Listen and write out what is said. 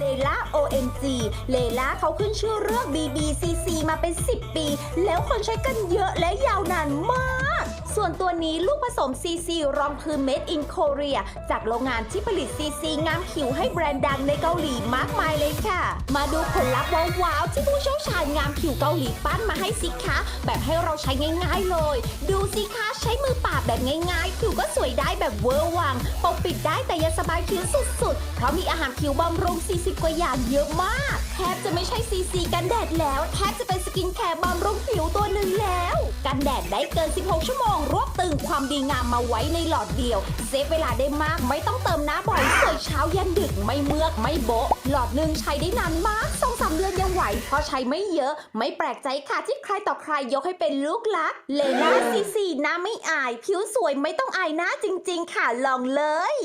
เลล่า OMG เลล่าเขาขึ้นชื่อเรื่อง BBCC มาเป็น 10 ปี แล้วคนใช้กันเยอะและยาวนานมาก ส่วนตัวนี้ลูกผสม CC รองพื้น Made in Korea จากโรงงานที่ผลิต CC งามผิวให้แบรนด์ดังในเกาหลีมากมายเลยค่ะ มาดูผลลัพธ์ว้าวๆที่ผู้เชี่ยวชาญงามผิวเกาหลีปั้นมาให้สิคะ แบบให้เราใช้ง่ายๆเลย ดูสิคะใช้มือปา แบบง่ายๆผิวก็สวยได้แบบเวอร์วังปกปิดได้แต่ยังสบายผิวสุดๆ เพราะมีอาหารผิวบำรุง 40 กว่าอย่างเยอะมาก แทบจะไม่ใช่ซีซีกันแดดแล้ว แทบจะเป็นสกินแคร์บำรุงผิวตัวหนึ่งแล้ว กันแดดได้เกิน 16 ชั่วโมง รวบตึงความดีงามมาไว้ในหลอดเดียว เซฟเวลาได้มากไม่ต้องเติมน้ำบ่อย เช้ายันดึกไม่เมือกไม่โบะหลอดหนึ่งใช้ได้นานมากสองสามเดือนยังไหว เพราะใช้ไม่เยอะไม่แปลกใจค่ะที่ใครต่อใครยกให้เป็นลูกลักเลน่าซีซีหน้าไม่อาย ผิวสวยไม่ต้องอายหน้าจริง ๆ ค่ะลองเลย